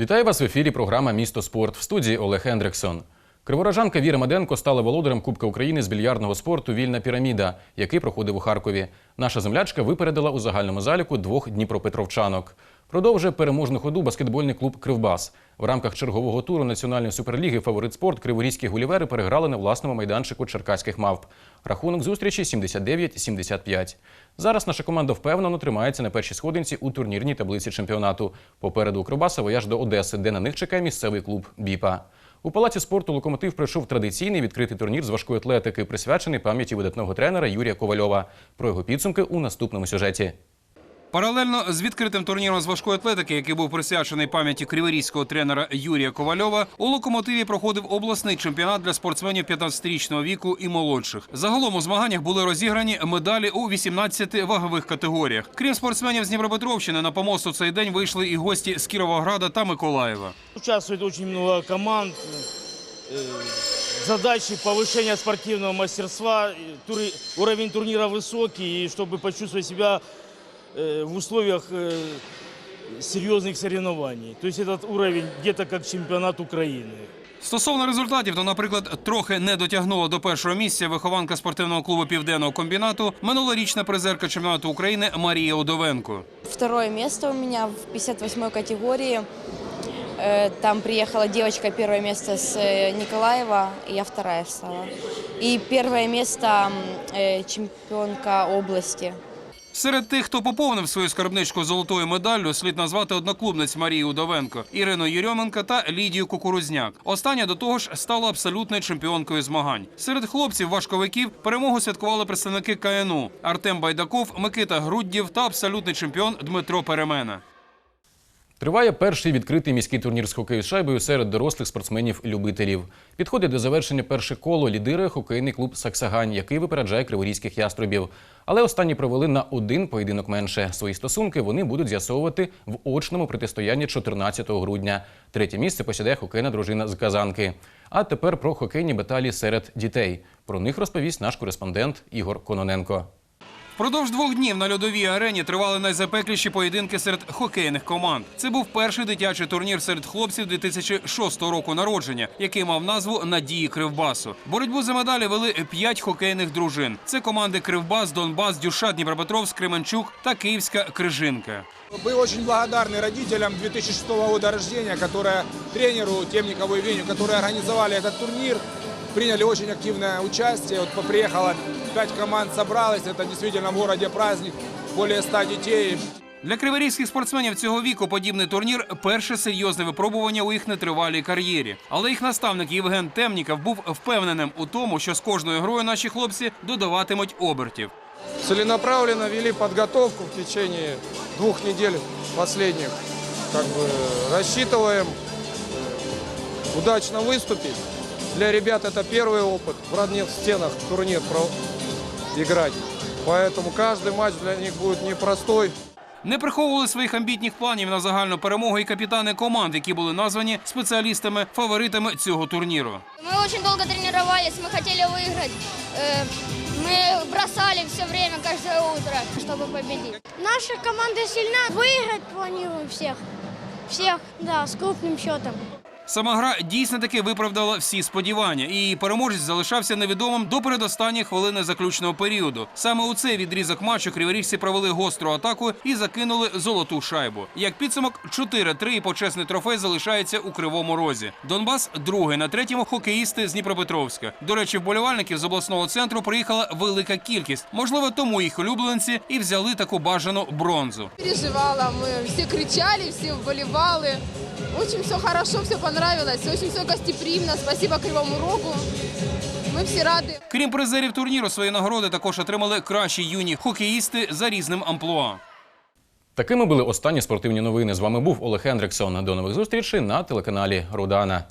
Вітаю вас в ефірі. Програма Місто спорт в студії Олег Ендриксон. Криворожанка Віра Маденко стала володарем Кубка України з більярдного спорту Вільна піраміда, який проходив у Харкові. Наша землячка випередила у загальному заліку двох дніпропетровчанок. Продовжує переможну ходу баскетбольний клуб Кривбас. В рамках чергового туру національної суперліги фаворит спорт криворізькі гулівери переграли на власному майданчику черкаських мавп. Рахунок зустрічі 79-75. Зараз наша команда впевнено тримається на першій сходинці у турнірній таблиці чемпіонату. Попереду у Кривбаса вояж до Одеси, де на них чекає місцевий клуб Біпа. У палаці спорту локомотив пройшов традиційний відкритий турнір з важкої атлетики, присвячений пам'яті видатного тренера Юрія Ковальова. Про його підсумки у наступному сюжеті. Паралельно з відкритим турніром з важкої атлетики, який був присвячений пам'яті криворізького тренера Юрія Ковальова, у локомотиві проходив обласний чемпіонат для спортсменів 15-річного віку і молодших. Загалом у змаганнях були розіграні медалі у 18 вагових категоріях. Крім спортсменів з Дніпропетровщини, на помост у цей день вийшли і гості з Кіровограда та Миколаєва. Участвует очень много команд. Э, Задачи повышения спортивного мастерства. И тури- Уровень турнира высокий, и чтобы почувствовать себя э, в условиях э, серьезных соревнований. То есть этот уровень где-то как чемпионат Украины. Стосовно результатів, то, наприклад, трохи не дотягнула до першого місця вихованка спортивного клубу Південного комбінату минулорічна призерка чемпіонату України Марія Удовенко. Второе место у меня в 58 категории. Э, Там приехала девочка, первое место с э, Николаева, и я вторая стала. И первое место м, э, чемпионка области. Серед тих, хто поповнив свою скарбничку золотою медаллю, слід назвати одноклубниць Марії Удовенко, Ірину Єрьоменка та Лідію Кукурузняк. Остання до того ж стала абсолютною чемпіонкою змагань. Серед хлопців важковиків перемогу святкували представники КНУ Артем Байдаков, Микита Груддів та абсолютний чемпіон Дмитро Перемена. Триває перший відкритий міський турнір з хокею з шайбою серед дорослих спортсменів-любителів. Підходить до завершення перше коло лідирує хокейний клуб Саксагань, який випереджає криворізьких яструбів. Але останні провели на один поєдинок менше. Свої стосунки вони будуть з'ясовувати в очному протистоянні 14 грудня. Третє місце посідає хокейна дружина з Казанки. А тепер про хокейні баталії серед дітей. Про них розповість наш кореспондент Ігор Кононенко. Впродовж двох днів на льодовій арені тривали найзапекліші поєдинки серед хокейних команд. Це був перший дитячий турнір серед хлопців 2006 року народження, який мав назву Надії Кривбасу. Боротьбу за медалі вели п'ять хокейних дружин. Це команди Кривбас, Донбас, Дюшат, Дніпропетровськ, Кременчук та Київська Крижинка. Мы очень благодарны родителям 2006 года рождения, которые тренеру Темникову и Веню, которые организовали этот турнир, приняли очень активное участие. Вот приехало пять команд, собралось. Это действительно в городе праздник. Более 100 детей. Для криворізьких спортсменів цього віку подібний турнір перше серйозне випробування у їх нетривалій кар'єрі. Але їх наставник Євген Темніков був впевненим у тому, що з кожною грою наші хлопці додаватимуть обертів. целенаправленно вели подготовку в течение двух недель последних. Как бы рассчитываем э, удачно выступить. Для ребят это первый опыт в родных стенах турнир про- играть. Поэтому каждый матч для них будет непростой. Не приховували своїх амбітних планів на загальну перемогу і капітани команд, які були названі спеціалістами фаворитами цього турніру. Мы очень долго тренировались, мы хотели выиграть. Э, Мы бросали все время, каждое утро, чтобы победить. Наша команда сильна. Выиграть планируем всех. Всех, да, с крупным счетом. Сама гра дійсно таки виправдала всі сподівання, і її переможець залишався невідомим до передостанньої хвилини заключного періоду. Саме у цей відрізок матчу криворіжці провели гостру атаку і закинули золоту шайбу. Як підсумок, 4-3 і почесний трофей залишається у кривому розі. Донбас другий на третьому хокеїсти з Дніпропетровська. До речі, вболівальників з обласного центру приїхала велика кількість. Можливо, тому їх улюбленці і взяли таку бажану бронзу. переживала, мы все кричали, все вболевали. Очень все хорошо, все понравилось, очень все гостеприимно. Спасибо Кривому Рогу. Ми всі раді. Крім призерів турніру, свої нагороди також отримали кращі юні хокеїсти за різним амплуа. Такими були останні спортивні новини. З вами був Олег Ендриксон. До нових зустрічей на телеканалі Рудана.